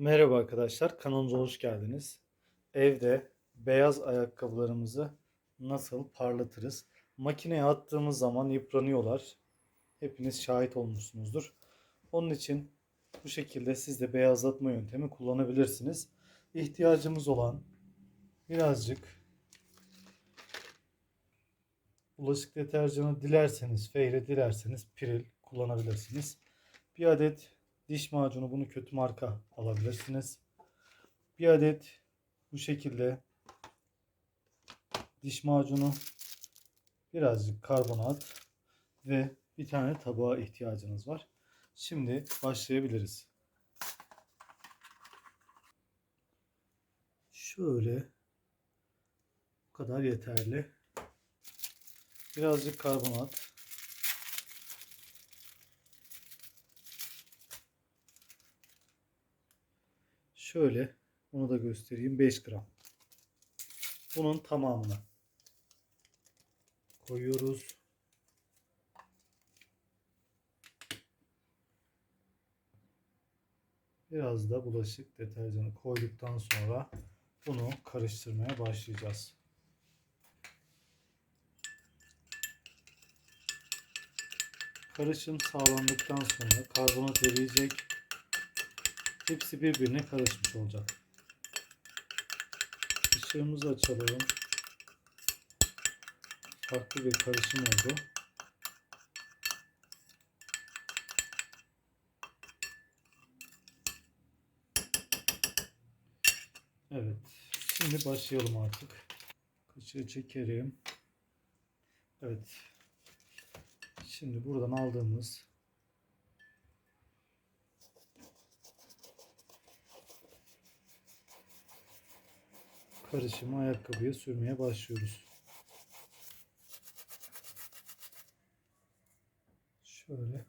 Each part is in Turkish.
Merhaba arkadaşlar, kanalımıza hoş geldiniz. Evde beyaz ayakkabılarımızı nasıl parlatırız? Makineye attığımız zaman yıpranıyorlar. Hepiniz şahit olmuşsunuzdur. Onun için bu şekilde siz de beyazlatma yöntemi kullanabilirsiniz. İhtiyacımız olan birazcık bulaşık deterjanı dilerseniz, feyre dilerseniz piril kullanabilirsiniz. Bir adet diş macunu bunu kötü marka alabilirsiniz. Bir adet bu şekilde diş macunu, birazcık karbonat ve bir tane tabağa ihtiyacınız var. Şimdi başlayabiliriz. Şöyle bu kadar yeterli. Birazcık karbonat. Şöyle bunu da göstereyim 5 gram. Bunun tamamını koyuyoruz. Biraz da bulaşık deterjanı koyduktan sonra bunu karıştırmaya başlayacağız. Karışım sağlandıktan sonra karbonat eriyecek. Hepsi birbirine karışmış olacak. Işığımızı açalım. Farklı bir karışım oldu. Evet. Şimdi başlayalım artık. Kaşığı çekerim. Evet. Şimdi buradan aldığımız karışımı ayakkabıya sürmeye başlıyoruz. Şöyle.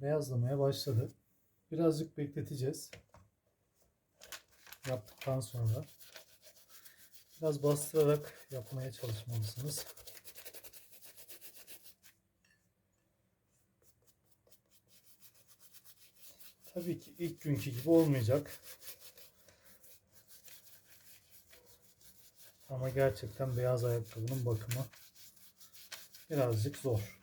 Beyazlamaya başladı. Birazcık bekleteceğiz yaptıktan sonra biraz bastırarak yapmaya çalışmalısınız. Tabii ki ilk günkü gibi olmayacak. Ama gerçekten beyaz ayakkabının bakımı birazcık zor.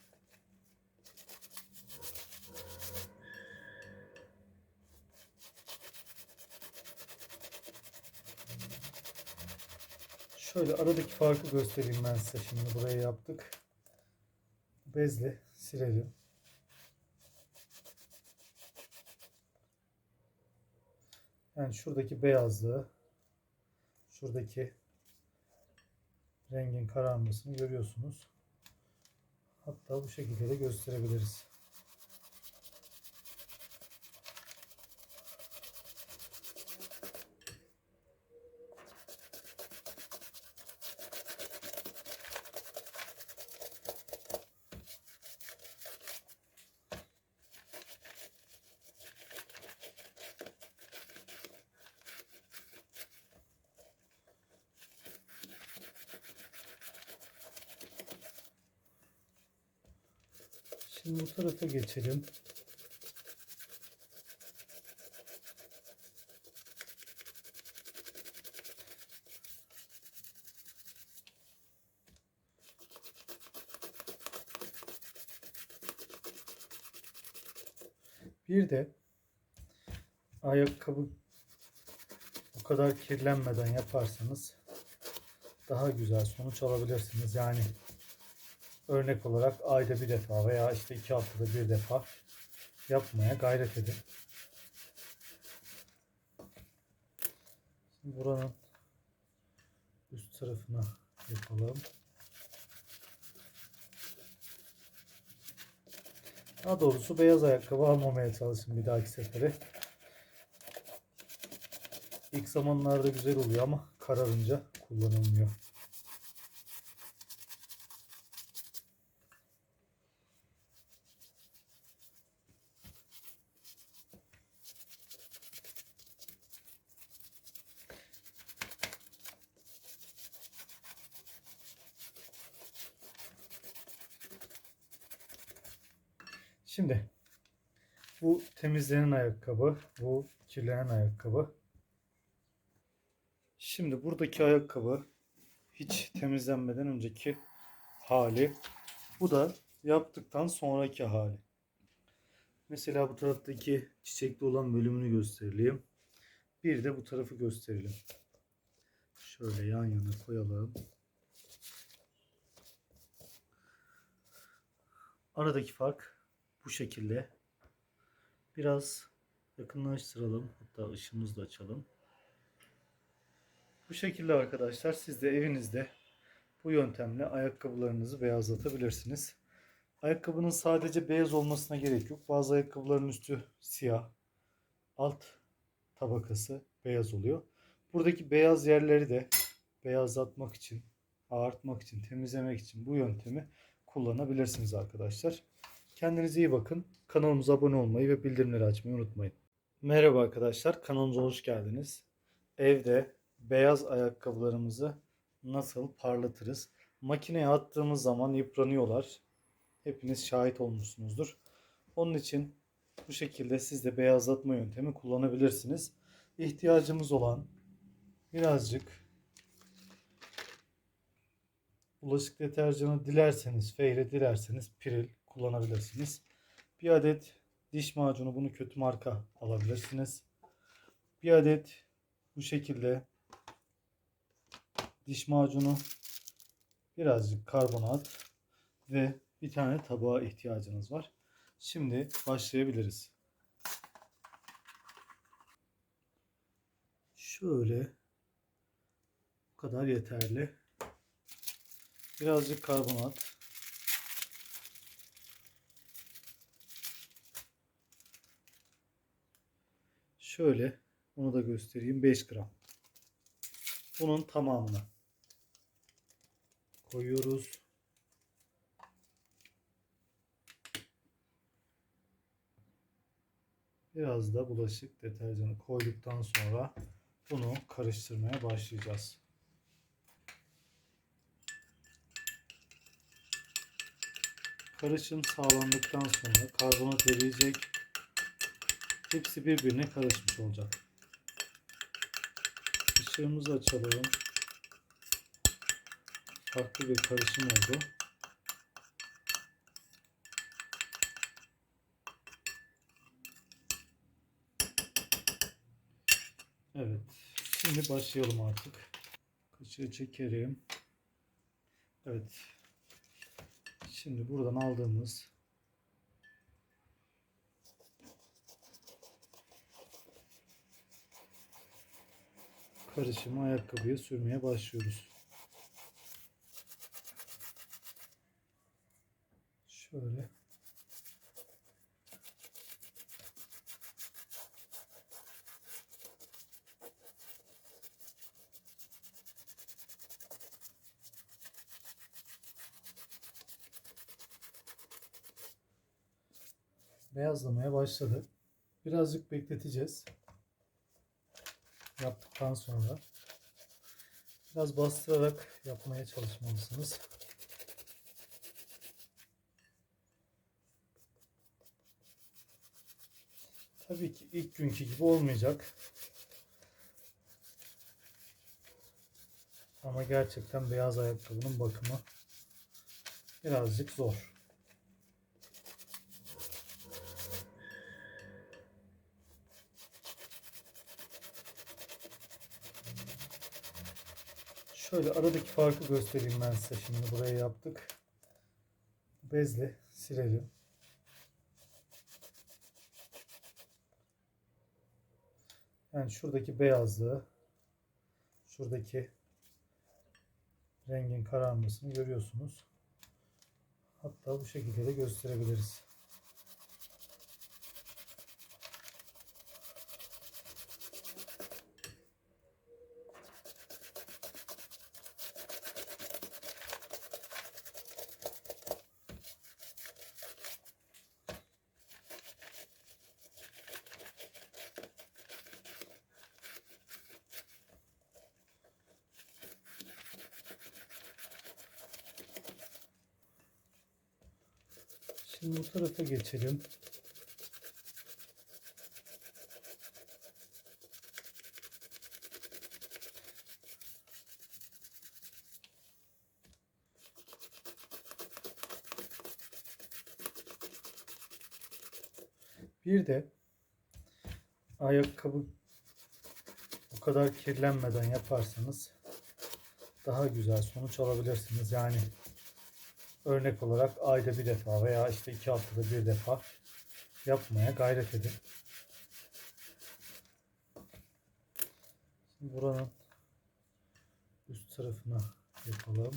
Şöyle aradaki farkı göstereyim ben size şimdi buraya yaptık. Bezle silelim. Yani şuradaki beyazlığı şuradaki rengin kararmasını görüyorsunuz. Hatta bu şekilde de gösterebiliriz. Şimdi bu tarafa geçelim. Bir de ayakkabı bu kadar kirlenmeden yaparsanız daha güzel sonuç alabilirsiniz. Yani örnek olarak ayda bir defa veya işte iki haftada bir defa yapmaya gayret edin. Şimdi buranın üst tarafına yapalım. Daha doğrusu beyaz ayakkabı almamaya çalışın bir dahaki sefere. İlk zamanlarda güzel oluyor ama kararınca kullanılmıyor. Şimdi bu temizlenen ayakkabı, bu kirlenen ayakkabı. Şimdi buradaki ayakkabı hiç temizlenmeden önceki hali. Bu da yaptıktan sonraki hali. Mesela bu taraftaki çiçekli olan bölümünü gösterelim. Bir de bu tarafı gösterelim. Şöyle yan yana koyalım. Aradaki fark bu şekilde. Biraz yakınlaştıralım. Hatta ışığımızı da açalım. Bu şekilde arkadaşlar siz de evinizde bu yöntemle ayakkabılarınızı beyazlatabilirsiniz. Ayakkabının sadece beyaz olmasına gerek yok. Bazı ayakkabıların üstü siyah, alt tabakası beyaz oluyor. Buradaki beyaz yerleri de beyazlatmak için, ağartmak için, temizlemek için bu yöntemi kullanabilirsiniz arkadaşlar. Kendinize iyi bakın. Kanalımıza abone olmayı ve bildirimleri açmayı unutmayın. Merhaba arkadaşlar, kanalımıza hoş geldiniz. Evde beyaz ayakkabılarımızı nasıl parlatırız? Makineye attığımız zaman yıpranıyorlar. Hepiniz şahit olmuşsunuzdur. Onun için bu şekilde siz de beyazlatma yöntemi kullanabilirsiniz. İhtiyacımız olan birazcık bulaşık deterjanı dilerseniz, feyre dilerseniz piril kullanabilirsiniz. Bir adet diş macunu bunu kötü marka alabilirsiniz. Bir adet bu şekilde diş macunu, birazcık karbonat ve bir tane tabağa ihtiyacınız var. Şimdi başlayabiliriz. Şöyle bu kadar yeterli. Birazcık karbonat. Şöyle bunu da göstereyim 5 gram. Bunun tamamını koyuyoruz. Biraz da bulaşık deterjanı koyduktan sonra bunu karıştırmaya başlayacağız. Karışım sağlandıktan sonra karbonat eriyecek. Hepsi birbirine karışmış olacak. Işığımızı açalım. Farklı bir karışım oldu. Evet. Şimdi başlayalım artık. Kaşığı çekerim. Evet. Şimdi buradan aldığımız karışımı ayakkabıya sürmeye başlıyoruz. Şöyle. beyazlamaya başladı. Birazcık bekleteceğiz. Yaptıktan sonra biraz bastırarak yapmaya çalışmalısınız. Tabii ki ilk günkü gibi olmayacak. Ama gerçekten beyaz ayakkabının bakımı birazcık zor. Şöyle aradaki farkı göstereyim ben size şimdi buraya yaptık. Bezle silelim. Yani şuradaki beyazlığı şuradaki rengin kararmasını görüyorsunuz. Hatta bu şekilde de gösterebiliriz. Şimdi bu tarafa geçelim. Bir de ayakkabı bu kadar kirlenmeden yaparsanız daha güzel sonuç alabilirsiniz. Yani örnek olarak ayda bir defa veya işte iki haftada bir defa yapmaya gayret edin. Şimdi buranın üst tarafına yapalım.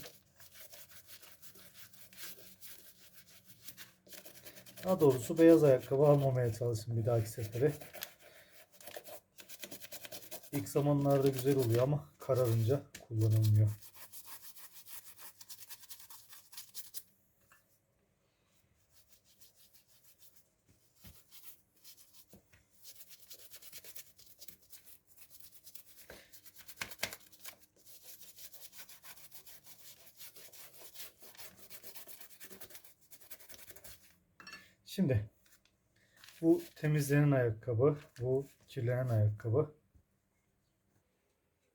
Daha doğrusu beyaz ayakkabı almamaya çalışın bir dahaki sefere. İlk zamanlarda güzel oluyor ama kararınca kullanılmıyor. Şimdi bu temizlenen ayakkabı, bu kirlenen ayakkabı.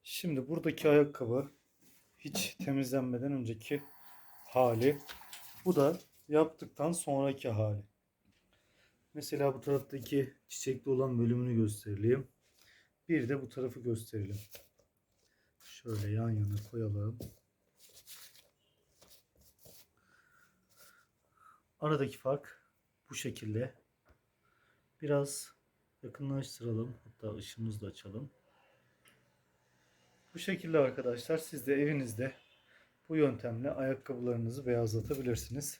Şimdi buradaki ayakkabı hiç temizlenmeden önceki hali. Bu da yaptıktan sonraki hali. Mesela bu taraftaki çiçekli olan bölümünü gösterelim. Bir de bu tarafı gösterelim. Şöyle yan yana koyalım. Aradaki fark bu şekilde. Biraz yakınlaştıralım. Hatta ışığımızı da açalım. Bu şekilde arkadaşlar siz de evinizde bu yöntemle ayakkabılarınızı beyazlatabilirsiniz.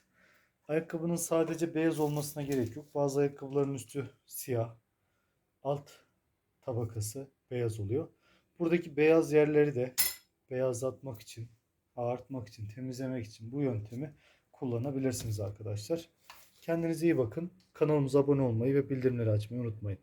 Ayakkabının sadece beyaz olmasına gerek yok. Bazı ayakkabıların üstü siyah, alt tabakası beyaz oluyor. Buradaki beyaz yerleri de beyazlatmak için, ağartmak için, temizlemek için bu yöntemi kullanabilirsiniz arkadaşlar. Kendinize iyi bakın. Kanalımıza abone olmayı ve bildirimleri açmayı unutmayın.